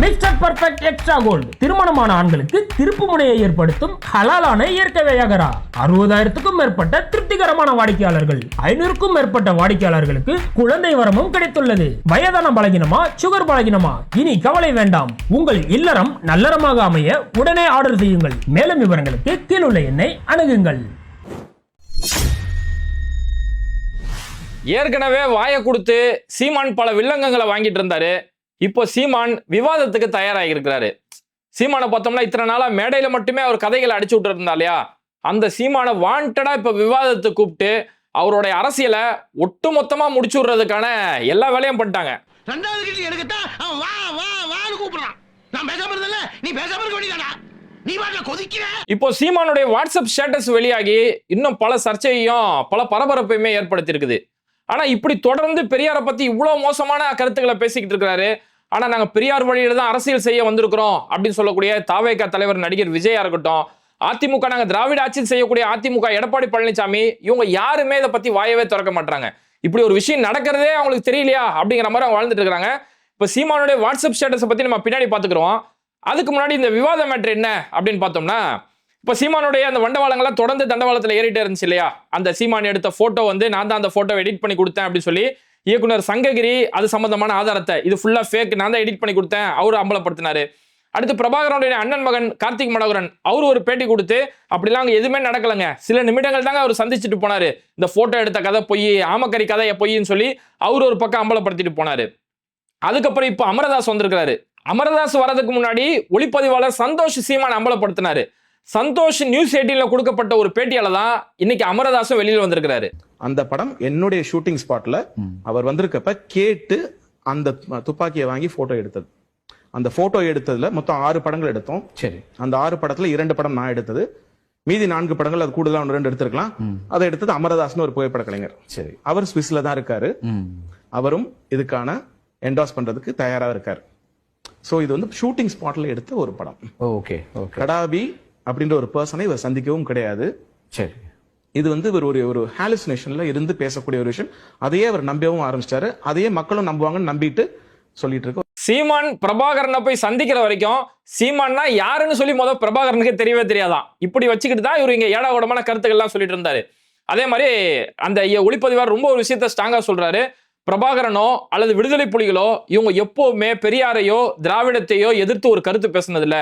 Mister perfect extra gold திருமணமான ஆண்களுக்கு திருப்பு முனையை ஏற்படுத்தும் ஹலாலான இயற்கை வையகரா. அறுபதாயிரத்துக்கும் மேற்பட்ட திருப்திகரமான வாடிக்கையாளர்கள். ஐநூறுக்கும் மேற்பட்ட வாடிக்கையாளர்களுக்கு குழந்தை வரமும் கிடைத்துள்ளது. வயதான பலகினமா சுகர் பலகினமா? இனி கவலை வேண்டாம். உங்கள் இல்லறம் நல்லறமாக அமைய உடனே ஆர்டர் செய்யுங்கள். மேலும் விவரங்களுக்கு கீழுள்ள எண்ணை அணுகுங்கள். ஏற்கனவே வாயை கொடுத்து சீமான் பல வில்லங்கங்களை வாங்கிட்டு இருந்தாரு. இப்போ சீமான் விவாதத்துக்கு தயாராகி இருக்கிறாரு சீமானை பார்த்தோம்னா இத்தனை நாளா மேடையில மட்டுமே அவர் கதைகளை அடிச்சு விட்டு இருந்தா இல்லையா? அந்த சீமானை வாண்டடா இப்ப விவாதத்துக்கு கூப்பிட்டு அவருடைய அரசியலை ஒட்டுமொத்தமா முடிச்சு விடுறதுக்கான எல்லா வேலையும் பண்ணிட்டாங்க. ரெண்டாவது கிட்டி எடுக்கத்தான் அவன் வா வா வான்னு கூப்பிடுறான் நான் பேசாம இருந்தல நீ பேசாம இருக்க வேண்டியதாடா நீ பாட்டுல கொதிக்கிற. இப்போ சீமானுடைய வாட்ஸ்அப் ஸ்டேட்டஸ் வெளியாகி இன்னும் பல சர்ச்சையையும் பல பரபரப்பையுமே ஏற்படுத்தி இருக்குது ஆனா இப்படி தொடர்ந்து பெரியாரை பத்தி இவ்வளவு மோசமான கருத்துக்களை பேசிக்கிட்டு இருக்கிறாரு. ஆனால் நாங்கள் பெரியார் வழியில் தான் அரசியல் செய்ய வந்திருக்கிறோம் அப்படின்னு சொல்லக்கூடிய தாவேகா தலைவர் நடிகர் விஜயா இருக்கட்டும் அதிமுக நாங்கள் திராவிட ஆட்சியில் செய்யக்கூடிய அதிமுக எடப்பாடி பழனிசாமி இவங்க யாருமே இதை பற்றி வாயவே திறக்க மாட்டாங்க இப்படி ஒரு விஷயம் நடக்கிறதே அவங்களுக்கு தெரியலையா அப்படிங்கிற மாதிரி அவங்க வாழ்ந்துட்டு இருக்கிறாங்க இப்போ சீமானுடைய வாட்ஸ்அப் ஸ்டேட்டஸை பற்றி நம்ம பின்னாடி பார்த்துக்குறோம் அதுக்கு முன்னாடி இந்த விவாத மேட்ரு என்ன அப்படின்னு பார்த்தோம்னா இப்போ சீமானுடைய அந்த வண்டவாளங்கள்லாம் தொடர்ந்து தண்டவாளத்தில் ஏறிட்டே இருந்துச்சு இல்லையா? அந்த சீமான் எடுத்த ஃபோட்டோ வந்து நான் தான் அந்த ஃபோட்டோ எடிட் பண்ணி கொடுத்தேன் அப்படின்னு சொல்லி இயக்குனர் சங்ககிரி அது சம்பந்தமான ஆதாரத்தை. இது ஃபுல்லாக ஃபேக் நான் தான் எடிட் பண்ணி கொடுத்தேன். அவர் அம்பலப்படுத்தினாரு. அடுத்து பிரபாகரனுடைய அண்ணன் மகன் கார்த்திக் மனோகரன். அவர் ஒரு பேட்டி கொடுத்து அப்படிலாம் அங்கே எதுவுமே நடக்கலைங்க. சில நிமிடங்கள் தாங்க அவர் சந்திச்சுட்டு போனாரு. இந்த ஃபோட்டோ எடுத்த கதை பொய் ஆமக்கறி கதை பொய்ன்னு சொல்லி அவர் ஒரு பக்கம் அம்பலப்படுத்திட்டு போனாரு. அதுக்கப்புறம் இப்போ அமரதாஸ் வந்திருக்கிறாரு. அமரதாஸ் வரதுக்கு முன்னாடி ஒளிப்பதிவாளர் சந்தோஷ் சீமான் அம்பலப்படுத்தினாரு. சந்தோஷ் நியூஸ் எயிட்டீன்ல கொடுக்கப்பட்ட ஒரு பேட்டியால தான் இன்னைக்கு அமரதாசும் வெளியில வந்திருக்கிறாரு. அந்த படம் என்னுடைய ஷூட்டிங் ஸ்பாட்ல அவர் வந்திருக்கப்ப கேட்டு அந்த துப்பாக்கியை வாங்கி போட்டோ எடுத்தது. அந்த போட்டோ எடுத்ததுல மொத்தம் ஆறு படங்கள் எடுத்தோம். சரி. அந்த ஆறு படத்துல இரண்டு படம் நான் எடுத்தது. மீதி நான்கு படங்கள் அது கூடுதலா ஒன்று ரெண்டு எடுத்திருக்கலாம். அதை எடுத்தது அமரதாஸ்னு ஒரு புகைப்பட கலைஞர். சரி. அவர் சுவிஸ்ல தான் இருக்காரு. அவரும் இதுக்கான என்டாஸ் பண்றதுக்கு தயாரா இருக்காரு. சோ இது வந்து ஷூட்டிங் ஸ்பாட்ல எடுத்த ஒரு படம். ஓகே ஓகே கடாபி அப்படின்ற ஒரு பர்சனை இவர் சந்திக்கவும் கிடையாது. சரி. இது வந்து இவர் ஒரு ஒரு ஹாலுசினேஷன்ல இருந்து பேசக்கூடிய ஒரு விஷயம். அதையே அவர் நம்பவும் ஆரம்பிச்சிட்டாரு. அதையே மக்களும் நம்புவாங்கன்னு நம்பிட்டு சொல்லிட்டு இருக்க சீமான் பிரபாகரனை போய் சந்திக்கிற வரைக்கும் சீமான்னா யாருன்னு சொல்லி முதல் பிரபாகரனுக்கு தெரியவே தெரியாதான். இப்படி வச்சுக்கிட்டு தான் இவர் இங்க ஏடா கூடமான கருத்துக்கள்லாம் சொல்லிட்டு இருந்தாரு. அதே மாதிரி அந்த ஐயா ஒளிப்பதிவார் ரொம்ப ஒரு விஷயத்த ஸ்ட்ராங்கா சொல்றாரு. பிரபாகரனோ அல்லது விடுதலை புலிகளோ இவங்க எப்பவுமே பெரியாரையோ திராவிடத்தையோ எதிர்த்து ஒரு கருத்து பேசுனது இல்ல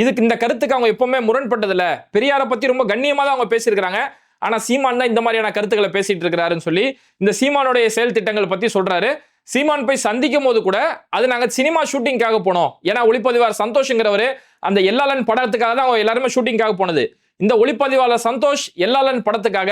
இதுக்கு இந்த கருத்துக்கு அவங்க எப்பவுமே முரண்பட்டது இல்ல பெரியாரை பத்தி ரொம்ப கண்ணியமா தான் அவங்க பேசியிருக்கிறாங்க. ஆனா சீமான் தான் இந்த மாதிரியான கருத்துக்களை பேசிட்டு இருக்கிறாருன்னு சொல்லி இந்த சீமானுடைய செயல் திட்டங்கள் பத்தி சொல்றாரு. சீமான் போய் சந்திக்கும் போது கூட அது நாங்க சினிமா ஷூட்டிங்காக போனோம். ஏன்னா ஒளிப்பதிவாளர் சந்தோஷங்கிறவர் அந்த எல்லாலன் படத்துக்காக தான் அவங்க எல்லாருமே ஷூட்டிங்காக போனது. இந்த ஒளிப்பதிவாளர் சந்தோஷ் எல்லாலன் படத்துக்காக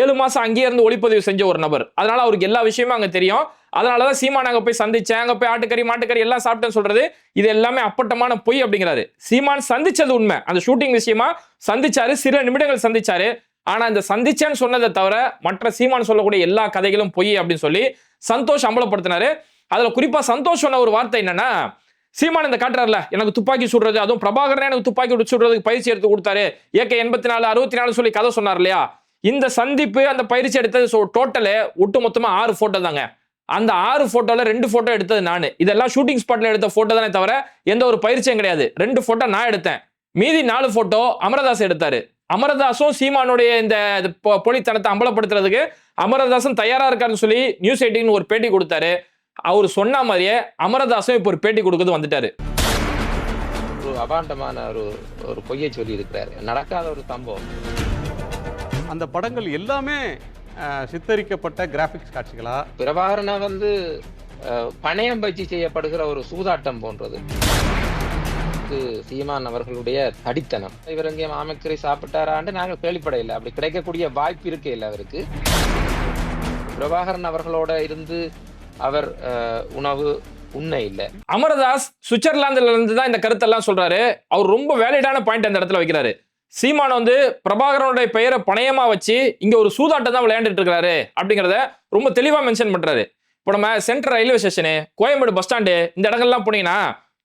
ஏழு மாசம் அங்கேயே இருந்து ஒளிப்பதிவு செஞ்ச ஒரு நபர். அதனால அவருக்கு எல்லா விஷயமும் அங்க தெரியும். அதனால தான் சீமான் அங்கே போய் சந்திச்சேன் அங்கே போய் ஆட்டுக்கறி மாட்டுக்கறி எல்லாம் சாப்பிட்டேன்னு சொல்றது இது எல்லாமே அப்பட்டமான பொய் அப்படிங்கிறாரு. சீமான் சந்திச்சது உண்மை. அந்த ஷூட்டிங் விஷயமா சந்திச்சாரு சில நிமிடங்கள் சந்திச்சாரு. ஆனா இந்த சந்திச்சேன்னு சொன்னதை தவிர மற்ற சீமான் சொல்லக்கூடிய எல்லா கதைகளும் பொய் அப்படின்னு சொல்லி சந்தோஷ் அம்பலப்படுத்தினாரு. அதுல குறிப்பா சந்தோஷ் சொன்ன ஒரு வார்த்தை என்னன்னா சீமான் இந்த காட்டுறாருல எனக்கு துப்பாக்கி சுடுறது அதுவும் பிரபாகரனே எனக்கு துப்பாக்கி விட்டு சுடுறதுக்கு பயிற்சி எடுத்து கொடுத்தாரு. ஏகே எண்பத்தி நாலு அறுபத்தி நாலு சொல்லி கதை சொன்னார் இல்லையா? இந்த சந்திப்பு அந்த பயிற்சி எடுத்தது டோட்டலு ஒட்டு மொத்தமா ஆறு போட்டோ தாங்க. அந்த ஆறு போட்டோல ரெண்டு போட்டோ எடுத்தது நான். இதெல்லாம் ஷூட்டிங் ஸ்பாட்ல எடுத்த போட்டோ தானே தவிர எந்த ஒரு பயிற்சியும் கிடையாது. ரெண்டு போட்டோ நான் எடுத்தேன். மீதி நாலு போட்டோ அமரதாஸ் எடுத்தாரு. அமரதாசும் சீமானுடைய இந்த இது பொ- பொலித்தனத்தை அம்பலப்படுத்துறதுக்கு அமரதாசும் தயாரா இருக்காருன்னு சொல்லி நியூஸ் எயிட்டின் ஒரு பேட்டி கொடுத்தாரு. அவர் சொன்ன மாதிரியே அமரதாசும் இப்போ ஒரு பேட்டி கொடுக்குறது வந்துட்டாரு. ஒரு அபாண்டமான ஒரு ஒரு பொய்யை சொல்லி இருக்கிறாரு நடக்காத ஒரு சம்பவம். அந்த படங்கள் எல்லாமே சித்தரிக்கப்பட்ட கிராபிக்ஸ் காட்சிகளா? பிரபாகரனை வந்து பணயம் வச்சு செய்யப்படுகிற ஒரு சூதாட்டம் போன்றது. சீமான் அவர்களுடைய தடித்தனம். இவர் எங்கேயும் ஆமைக்கறி சாப்பிட்டாரான்னு நாங்கள் கேள்விப்படையில்லை அப்படி கிடைக்கக்கூடிய வாய்ப்பு இருக்கே இல்லை அவருக்கு. பிரபாகரன் அவர்களோட இருந்து அவர் உணவு உண்ண இல்லை. அமரதாஸ் சுவிட்சர்லாந்துல இருந்து தான் இந்த கருத்தெல்லாம் சொல்றாரு. அவர் ரொம்ப வேலிடான பாயிண்ட் அந்த இடத்துல வைக்கிறாரு. சீமான் வந்து பிரபாகரனுடைய பெயரை பணையமா வச்சு இங்க ஒரு சூதாட்டம் தான் விளையாண்டுட்டு இருக்காரு அப்படிங்கிறத ரொம்ப தெளிவா மென்ஷன் பண்றாரு. இப்போ நம்ம central railway station Koyambedu bus stand இந்த இடங்கள்லாம் போனீங்கன்னா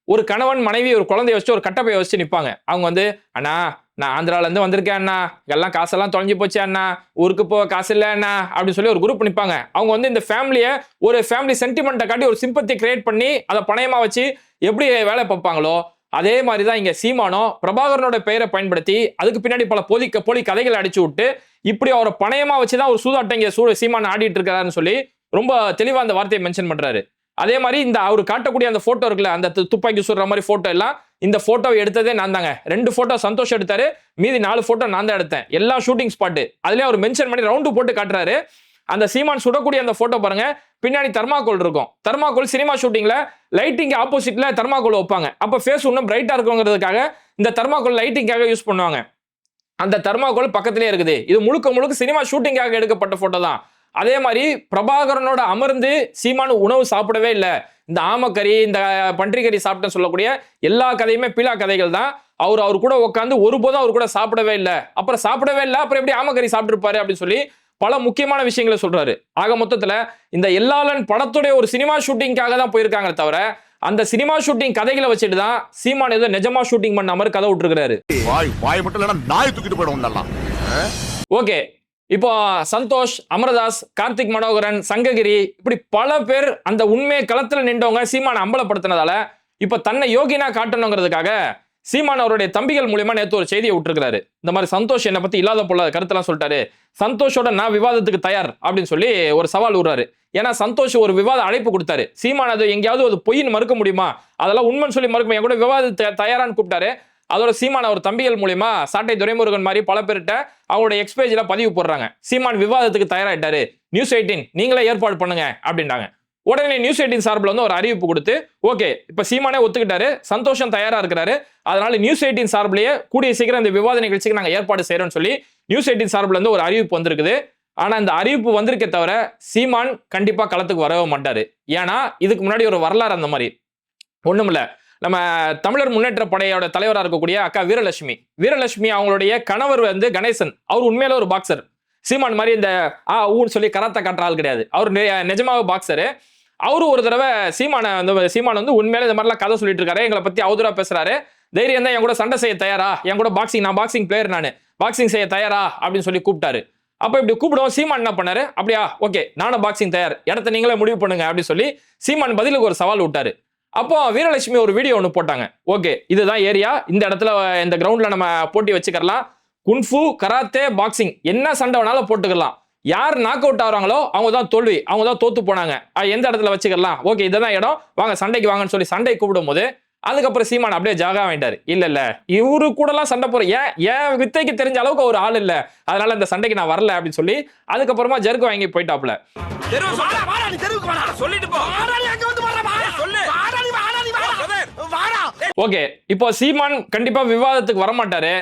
ஒரு கணவன் மனைவி ஒரு குழந்தைய வச்சு ஒரு கட்டப்பையை வச்சு நிற்பாங்க அவங்க வந்து அண்ணா நான் ஆந்திராவிலேருந்து வந்திருக்கேன் அண்ணா. எல்லாம் காசெல்லாம் தொலைஞ்சு போச்சு அண்ணா. ஊருக்கு போக காசு இல்லை அண்ணா. அப்படின்னு சொல்லி ஒரு குரூப் நிற்பாங்க அவங்க வந்து இந்த ஃபேமிலியை ஒரு ஃபேமிலி சென்டிமெண்ட்டை காட்டி ஒரு சிம்பத்தி கிரியேட் பண்ணி அதை பணையமாக வச்சு எப்படி வேலை பார்ப்பாங்களோ அதே மாதிரி தான் இங்கே சீமானோ பிரபாகரனோட பெயரை பயன்படுத்தி அதுக்கு பின்னாடி பல போலி போலி கதைகளை அடிச்சு விட்டு இப்படி அவரை பணையமாக வச்சு தான் ஒரு சூதாட்டம் இங்கே சூழ சீமான் ஆடிட்டு இருக்காருன்னு சொல்லி ரொம்ப தெளிவாக அந்த வார்த்தையை மென்ஷன் பண்ணுறாரு அதே மாதிரி இந்த அவர் காட்டக்கூடிய அந்த ஃபோட்டோ இருக்குல்ல அந்த து- துப்பாக்கி சுடுற மாதிரி ஃபோட்டோ எல்லாம் இந்த ஃபோட்டோவை எடுத்ததே நான் தாங்க. ரெண்டு ஃபோட்டோ சந்தோஷ் எடுத்தாரு மீதி நாலு ஃபோட்டோ நான் தான் எடுத்தேன். எல்லா ஷூட்டிங் ஸ்பாட்டு அதுலேயும் அவர் மென்ஷன் பண்ணி ரவுண்டு போட்டு காட்டுறாரு. அந்த சீமான் சுடக்கூடிய அந்த போட்டோ பாருங்க. பின்னாடி தர்மாக்கோல் இருக்கும். தர்மாக்கோல் சினிமா ஷூட்டிங்ல லைட்டிங் ஆப்போசிட்ல தர்மாக்கோல் வைப்பாங்க. அப்ப ஃபேஸ் இன்னும் பிரைட்டா இருக்குங்கிறதுக்காக இந்த தர்மாக்கோல் லைட்டிங்காக யூஸ் பண்ணுவாங்க. அந்த தர்மாக்கோல் பக்கத்திலே இருக்குது. இது முழுக்க முழுக்க சினிமா ஷூட்டிங்காக எடுக்கப்பட்ட போட்டோ தான். அதே மாதிரி பிரபாகரனோட அமர்ந்து சீமானு உணவு சாப்பிடவே இல்லை. இந்த ஆமக்கறி இந்த பன்றிக்கறி சாப்பிட்டேன்னு சொல்லக்கூடிய எல்லா கதையுமே பீலா கதைகள் தான். அவர் அவர் கூட உட்காந்து ஒருபோதும் அவர் கூட சாப்பிடவே இல்லை. அப்புறம் சாப்பிடவே இல்லை. அப்புறம் எப்படி ஆமக்கறி சாப்பிட்டுருப்பாரு அப்படின்னு சொல்லி பல முக்கியமான விஷயங்களை சொல்றாரு. ஆக மொத்தத்துல இந்த எல்லாளன் படத்துடைய ஒரு சினிமா ஷூட்டிங்காக தான் போயிருக்காங்க தவிர அந்த சினிமா ஷூட்டிங் கதைகளை வச்சுட்டு தான் சீமான் ஏதோ நிஜமா ஷூட்டிங் பண்ண மாதிரி கதை விட்டுருக்காரு வாய் வாய் மட்டும் இல்லைன்னா நாய் தூக்கிட்டு போயிடும் நல்லா ஓகே. இப்போ சந்தோஷ் அமரதாஸ் கார்த்திக் மனோகரன் சங்ககிரி இப்படி பல பேர் அந்த உண்மையை களத்துல நின்றவங்க சீமானை அம்பலப்படுத்தினதால இப்ப தன்னை யோகினா காட்டணுங்கிறதுக்காக சீமான் அவருடைய தம்பிகள் மூலியமா நேற்று ஒரு செய்தியை விட்டுருக்காரு இந்த மாதிரி சந்தோஷ் என்னை பத்தி இல்லாத போல கருத்தெல்லாம் சொல்லிட்டாரு. சந்தோஷோட நான் விவாதத்துக்கு தயார் அப்படின்னு சொல்லி ஒரு சவால் விடுறாரு. ஏன்னா சந்தோஷ் ஒரு விவாத அழைப்பு கொடுத்தாரு. சீமான் அது எங்கேயாவது அது பொய்னு மறுக்க முடியுமா? அதெல்லாம் உண்மைன்னு சொல்லி மறுக்க என் கூட விவாதத்தை தயாரான்னு கூப்பிட்டாரு. அதோட சீமான் அவர் தம்பிகள் மூலியமா சாட்டை துரைமுருகன் மாதிரி பல பேர்கிட்ட அவங்களோட எக்ஸ்பேஜ்ல பதிவு போடுறாங்க. சீமான் விவாதத்துக்கு தயாராகிட்டாரு நியூஸ் எயிட்டீன் நீங்களே ஏற்பாடு பண்ணுங்க அப்படின்றாங்க. உடனே நியூஸ் எயிட்டின் சார்பில் வந்து ஒரு அறிவிப்பு கொடுத்து ஓகே இப்போ சீமானே ஒத்துக்கிட்டாரு சந்தோஷம் தயாராக இருக்கிறாரு அதனால நியூஸ் எயிட்டின் சார்பிலேயே கூடிய சீக்கிரம் இந்த விவாத நிகழ்ச்சிக்கு நாங்கள் ஏற்பாடு செய்கிறோம்னு சொல்லி நியூஸ் எயிட்டின் சார்பில் இருந்து ஒரு அறிவிப்பு வந்திருக்குது. ஆனால் இந்த அறிவிப்பு வந்திருக்கே தவிர சீமான் கண்டிப்பாக களத்துக்கு வரவே மாட்டார். ஏன்னா இதுக்கு முன்னாடி ஒரு வரலாறு அந்த மாதிரி. ஒண்ணுமில்ல நம்ம தமிழர் முன்னேற்ற படையோட தலைவராக இருக்கக்கூடிய அக்கா வீரலட்சுமி. வீரலட்சுமி அவங்களுடைய கணவர் வந்து கணேசன். அவர் உண்மையில ஒரு பாக்ஸர் சீமான் மாதிரி இந்த ஆ ஊன்னு சொல்லி கராத்த காட்டுற ஆள் கிடையாது. அவர் நெ- பாக்ஸரு அவரு ஒரு தடவை சீமான வந்து சீமான் வந்து உண்மையில இந்த மாதிரிலாம் கதை சொல்லிட்டு இருக்காரு. எங்களை பத்தி அவதூறா பேசுறாரு. தைரியம் தான் என் கூட சண்டை செய்ய தயாரா? என் கூட பாக்ஸிங் நான் பாக்ஸிங் பிளேயர் நான். பாக்ஸிங் செய்ய தயாரா? அப்படின்னு சொல்லி கூப்பிட்டாரு. அப்போ இப்படி கூப்பிடுவோம். சீமான் என்ன பண்ணாரு? அப்படியா ஓகே நானும் பாக்ஸிங் தயார். இடத்த நீங்களே முடிவு பண்ணுங்க அப்படின்னு சொல்லி சீமான் பதிலுக்கு ஒரு சவால் விட்டாரு. அப்போ வீரலட்சுமி ஒரு வீடியோ ஒன்று போட்டாங்க. ஓகே இதுதான் ஏரியா. இந்த இடத்துல இந்த கிரவுண்ட்ல நம்ம போட்டி வச்சுக்கலாம் குன்ஃபு கராத்தே பாக்ஸிங் என்ன சண்டை வேணாலும் போட்டுக்கலாம். யார் நாக் அவுட் ஆகிறாங்களோ அவங்க தான் தோல்வி அவங்க தான் தோத்து போனாங்க. எந்த இடத்துல வச்சுக்கலாம்? ஓகே இதுதான் இடம். வாங்க சண்டைக்கு வாங்கன்னு சொல்லி சண்டை கூப்பிடும் போது அதுக்கப்புறம் சீமான் அப்படியே ஜாகா வாங்கிட்டாரு. இல்ல இல்ல. இவரு கூடலாம் சண்டை போற ஏன் ஏன் வித்தைக்கு தெரிஞ்ச அளவுக்கு ஒரு ஆள் இல்ல. அதனால இந்த சண்டைக்கு நான் வரல அப்படின்னு சொல்லி அதுக்கப்புறமா ஜர்க்கு வாங்கி போயிட்டாப்ல வாடா வாடா நீ தெருவுக்கு வாடா. சொல்லிட்டு போ. வாடா நீ அங்க வந்து வாடா வாடா. சொல்லு. வாடா நீ வாடா நீ வாடா. வாடா. ஓகே இப்போ சீமான் கண்டிப்பா விவாதத்துக்கு வரமாட்டாரு.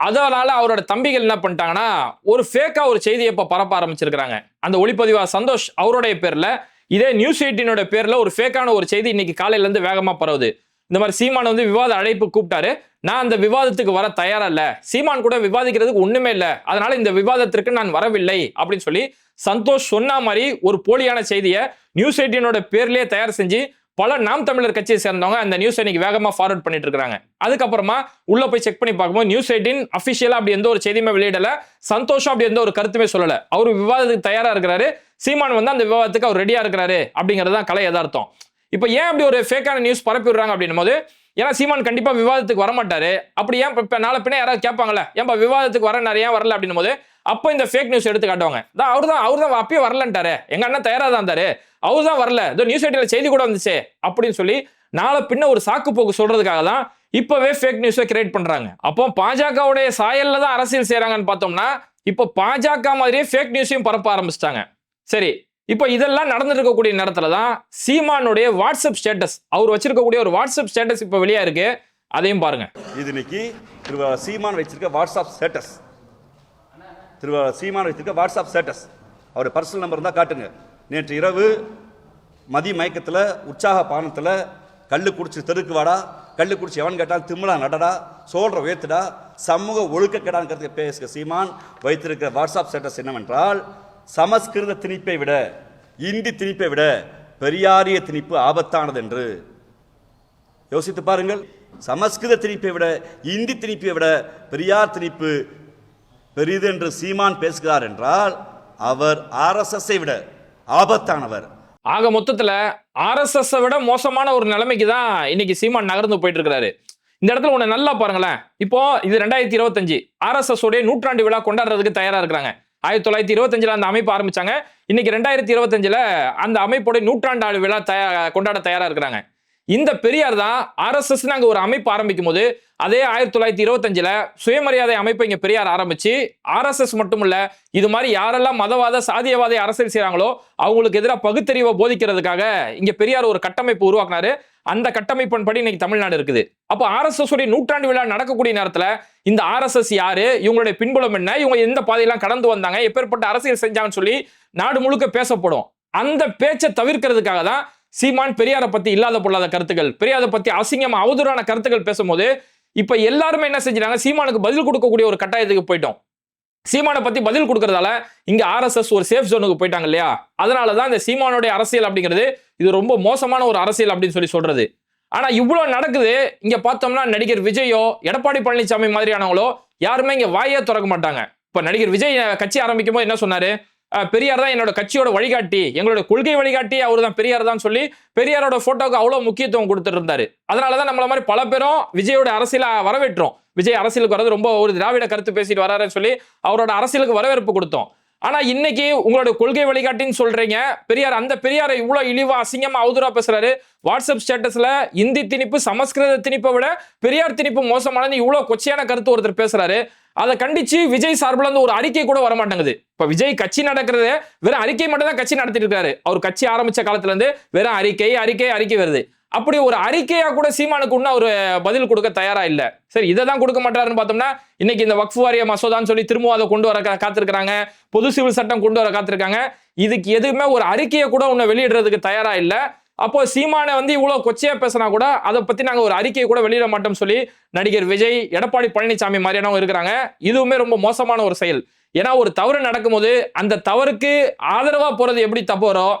அதனால அவரோட தம்பிகள் என்ன பண்ணிட்டாங்கன்னா ஒரு ஃபேக்கா ஒரு செய்தியை இப்போ பரப்ப ஆரம்பிச்சிருக்காங்க அந்த ஒளிப்பதிவா சந்தோஷ் அவருடைய பேர்ல இதே நியூஸ் எயிட்டினோட பேர்ல ஒரு ஃபேக்கான ஒரு செய்தி இன்னைக்கு காலையில இருந்து வேகமா பரவுது. இந்த மாதிரி சீமான் வந்து விவாத அழைப்பு கூப்பிட்டாரு. நான் அந்த விவாதத்துக்கு வர தயாரா இல்ல. சீமான் கூட விவாதிக்கிறதுக்கு ஒண்ணுமே இல்ல. அதனால இந்த விவாதத்திற்கு நான் வரவில்லை அப்படின்னு சொல்லி சந்தோஷ் சொன்ன மாதிரி ஒரு போலியான செய்தியை நியூஸ் எயிட்டினோட பேர்லயே தயார் செஞ்சு பல நாம் தமிழர் கட்சியை சேர்ந்தவங்க அந்த நியூஸ் இன்னைக்கு வேகமா ஃபார்வர்ட் பண்ணிட்டு இருக்காங்க அதுக்கப்புறமா உள்ள போய் செக் பண்ணி பார்க்கும்போது நியூஸ் எயிட்டின் அபிஷியலா அப்படி எந்த ஒரு செய்தியுமே வெளியிடல. சந்தோஷம் அப்படி எந்த ஒரு கருத்துமே சொல்லல. அவர் விவாதத்துக்கு தயாரா இருக்கிறாரு. சீமான் வந்து அந்த விவாதத்துக்கு அவர் ரெடியா இருக்கிறாரு அப்படிங்கிறது தான் கலை எதார்த்தம் இப்போ ஏன் அப்படி ஒரு ஃபேக்கான நியூஸ் பரப்பி விடுறாங்க அப்படின்னும் போது ஏன்னா சீமான் கண்டிப்பா விவாதத்துக்கு வரமாட்டாரு. அப்படி ஏன் இப்போ நாளை பின்னே யாராவது கேட்பாங்கல்ல ஏன்பா விவாதத்துக்கு வர நிறைய வரல அப்படின்னும் போது அப்போ இந்த ஃபேக் நியூஸ் எடுத்து காட்டுவாங்க. தான் அவர் தான் அவர் தான் அப்பயே வரலன்ட்டாரு. எங்க அண்ணன் தயாராக தான் இருந்தாரு. அவர் தான் வரல. இதோ நியூஸ் எயிட்டில் செய்தி கூட வந்துச்சு அப்படின்னு சொல்லி நாளை பின்ன ஒரு சாக்கு போக்கு சொல்றதுக்காக தான் இப்போவே ஃபேக் நியூஸை கிரியேட் பண்ணுறாங்க அப்போ பாஜகவுடைய சாயல்ல தான் அரசியல் செய்கிறாங்கன்னு பார்த்தோம்னா இப்போ பாஜக மாதிரியே ஃபேக் நியூஸையும் பரப்ப ஆரம்பிச்சிட்டாங்க. சரி இப்போ இதெல்லாம் நடந்துருக்கக்கூடிய நேரத்தில் தான் சீமானுடைய வாட்ஸ்அப் ஸ்டேட்டஸ் அவர் வச்சிருக்கக்கூடிய ஒரு வாட்ஸ்அப் ஸ்டேட்டஸ் இப்போ வெளியாக இருக்கு. அதையும் பாருங்க. இது இன்னைக்கு சீமான் வச்சிருக்க வாட்ஸ்அப் ஸ்டேட்டஸ் திரு சீமான் வைத்திருக்க வாட்ஸ்அப் ஸ்டேட்டஸ் அவர் பர்சனல் நம்பர் தான் காட்டுங்க. நேற்று இரவு மதி மயக்கத்தில் உற்சாக பானத்தில் கல் குடிச்சு தெருக்கு வாடா கல் குடிச்சு எவன் கேட்டால் திமிழா நடடா சோழற உயர்த்துடா சமூக ஒழுக்க கெடாங்கிறது பேசுகிற சீமான் வைத்திருக்கிற வாட்ஸ்அப் ஸ்டேட்டஸ் என்னவென்றால் சமஸ்கிருத திணிப்பை விட இந்தி திணிப்பை விட பெரியாரிய திணிப்பு ஆபத்தானது என்று. யோசித்து பாருங்கள். சமஸ்கிருத திணிப்பை விட இந்தி திணிப்பை விட பெரியார் திணிப்பு பெரிது என்று சீமான் பேசுகிறார் என்றால் அவர் ஆர்எஸ்எஸ்ஸை விட ஆபத்தானவர். ஆக மொத்தத்தில் ஆர்எஸ்எஸ்ஸை விட மோசமான ஒரு நிலைமைக்கு தான் இன்னைக்கு சீமான் நகர்ந்து போயிட்டு இருக்கிறாரு இந்த இடத்துல உன்னை நல்லா பாருங்களேன். இப்போ இது ரெண்டாயிரத்தி இருபத்தஞ்சு ஆர்எஸ்எஸ் உடைய நூற்றாண்டு விழா கொண்டாடுறதுக்கு தயாரா இருக்கிறாங்க. ஆயிரத்தி தொள்ளாயிரத்தி இருபத்தஞ்சில் அந்த அமைப்பு ஆரம்பிச்சாங்க. இன்னைக்கு ரெண்டாயிரத்தி இருபத்தஞ்சில் அந்த அமைப்போட நூற்றாண்டு விழா தயா கொண்டாட தயாராக இருக்கிறாங்க. இந்த பெரியார் தான் ஆர்எஸ்எஸ் அங்கே ஒரு அமைப்பு ஆரம்பிக்கும் போது அதே ஆயிரத்தி தொள்ளாயிரத்தி இருபத்தஞ்சில் சுயமரியாதை அமைப்பை இங்கே பெரியார் ஆரம்பிச்சு ஆர்எஸ்எஸ் மட்டுமில்ல இது மாதிரி யாரெல்லாம் மதவாத சாதியவாத அரசியல் செய்கிறாங்களோ அவங்களுக்கு எதிராக பகுத்தறிவை போதிக்கிறதுக்காக இங்கே பெரியார் ஒரு கட்டமைப்பு உருவாக்குனாரு. அந்த கட்டமைப்பின்படி இன்னைக்கு தமிழ்நாடு இருக்குது. அப்போ ஆர்எஸ்எஸ் உடைய நூற்றாண்டு விழா நடக்கக்கூடிய நேரத்தில் இந்த ஆர்எஸ்எஸ் யாரு இவங்களுடைய பின்புலம் என்ன இவங்க எந்த பாதையெல்லாம் கடந்து வந்தாங்க எப்பேற்பட்ட அரசியல் செஞ்சாங்கன்னு சொல்லி நாடு முழுக்க பேசப்படும். அந்த பேச்சை தவிர்க்கிறதுக்காக தான் சீமான் பெரியாரை பத்தி இல்லாத பொல்லாத கருத்துக்கள் பெரியாரை பத்தி அசிங்கம் அவதூறான கருத்துக்கள் பேசும்போது இப்ப எல்லாருமே என்ன செஞ்சாங்க சீமானுக்கு பதில் கொடுக்கக்கூடிய ஒரு கட்டாயத்துக்கு போயிட்டோம். சீமானை பத்தி பதில் கொடுக்கறதால இங்க ஆர்எஸ்எஸ் ஒரு சேஃப் ஜோனுக்கு போயிட்டாங்க இல்லையா? அதனாலதான் இந்த சீமானுடைய அரசியல் அப்படிங்கிறது இது ரொம்ப மோசமான ஒரு அரசியல் அப்படின்னு சொல்லி சொல்றது. ஆனா இவ்வளவு நடக்குது. இங்க பார்த்தோம்னா நடிகர் விஜயோ எடப்பாடி பழனிசாமி மாதிரியானவங்களோ யாருமே இங்க வாயே திறக்க மாட்டாங்க. இப்ப நடிகர் விஜய் கட்சி ஆரம்பிக்கும் போது என்ன சொன்னாரு? பெரியார் தான் என்னோட கட்சியோட வழிகாட்டி. எங்களோட கொள்கை வழிகாட்டி அவர் தான் பெரியார் தான் சொல்லி பெரியாரோட போட்டோக்கு அவ்வளவு முக்கியத்துவம் கொடுத்துட்டு இருந்தாரு அதனாலதான் நம்மள மாதிரி பல பேரும் விஜயோட அரசியல வரவேற்றோம். விஜய் அரசியலுக்கு வரது ரொம்ப ஒரு திராவிட கருத்து பேசிட்டு வராருன்னு சொல்லி அவரோட அரசியலுக்கு வரவேற்பு கொடுத்தோம். ஆனால் இன்னைக்கு உங்களோட கொள்கை வழிகாட்டின்னு சொல்றீங்க. பெரியார் அந்த பெரியாரை இவ்வளோ இழிவா அசிங்கமா அவதூறா பேசுறாரு. வாட்ஸ்அப் ஸ்டேட்டஸ்ல இந்தி திணிப்பு சமஸ்கிருத திணிப்பை விட பெரியார் திணிப்பு மோசமானது இவ்வளோ கொச்சையான கருத்து ஒருத்தர் பேசுறாரு. அதை கண்டிச்சு விஜய் சார்பில் இருந்து ஒரு அறிக்கை கூட வர மாட்டேங்குது விஜய் கட்சி நடக்கிறது வெறும் அறிக்கை மட்டும் தான் கட்சி நடத்திட்டு இருக்காரு. அவர் கட்சி ஆரம்பிச்ச காலத்துல இருந்து வெறும் அறிக்கை அறிக்கை அறிக்கை வருது. அப்படி ஒரு அறிக்கையா கூட சீமானுக்கு இன்னும் ஒரு பதில் கொடுக்க தயாரா இல்ல. சரி இதை தான் கொடுக்க மாட்டாருன்னு பார்த்தோம்னா இன்னைக்கு இந்த வக்ஃபு வாரிய மசோதான்னு சொல்லி திரும்ப அதை கொண்டு வர காத்திருக்கிறாங்க. பொது சிவில் சட்டம் கொண்டு வர காத்திருக்காங்க. இதுக்கு எதுவுமே ஒரு அறிக்கையை கூட உன்னை வெளியிடுறதுக்கு தயாரா இல்ல. அப்போ சீமானை வந்து இவ்வளவு கொச்சையா பேசினா கூட அதை பத்தி நாங்க ஒரு அறிக்கையை கூட வெளியிட மாட்டோம் சொல்லி நடிகர் விஜய் எடப்பாடி பழனிசாமி மாதிரியானவங்க இருக்கிறாங்க. இதுவுமே ரொம்ப மோசமான ஒரு செயல். ஏன்னா ஒரு தவறு நடக்கும்போது அந்த தவறுக்கு ஆதரவா போறது எப்படி தப்பு வரும்?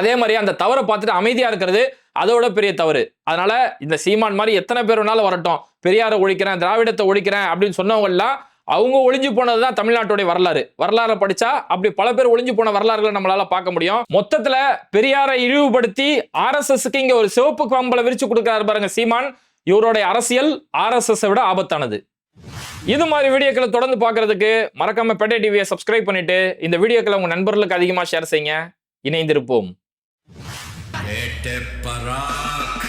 அதே மாதிரி அந்த தவறை பார்த்துட்டு அமைதியாக இருக்கிறது அதோட பெரிய தவறு. அதனால இந்த சீமான் மாதிரி எத்தனை பேர் வேணாலும் வரட்டும். பெரியாரை ஒழிக்கிறேன் திராவிடத்தை ஒழிக்கிறேன் அப்படின்னு சொன்னவங்கலாம் அவங்க ஒளிஞ்சு போனது தான் தமிழ்நாட்டுடைய வரலாறு. வரலாறு படிச்சா அப்படி பல பேர் ஒளிஞ்சு போன வரலாறுகளை நம்மளால பார்க்க முடியும். மொத்தத்துல பெரியாரை இழிவுபடுத்தி ஆர்எஸ்எஸ்க்கு இங்க ஒரு சிவப்பு கம்பளை விரிச்சு கொடுக்கிறாரு பாருங்க சீமான். இவருடைய அரசியல் ஆர்எஸ்எஸ் விட ஆபத்தானது. இது மாதிரி வீடியோக்களை தொடர்ந்து பார்க்கறதுக்கு மறக்காம பெட்டை டிவியை சப்ஸ்கிரைப் பண்ணிட்டு இந்த வீடியோக்களை உங்க நண்பர்களுக்கு அதிகமாக ஷேர் செய்யுங்க. இணைந்திருப்போம். பராக்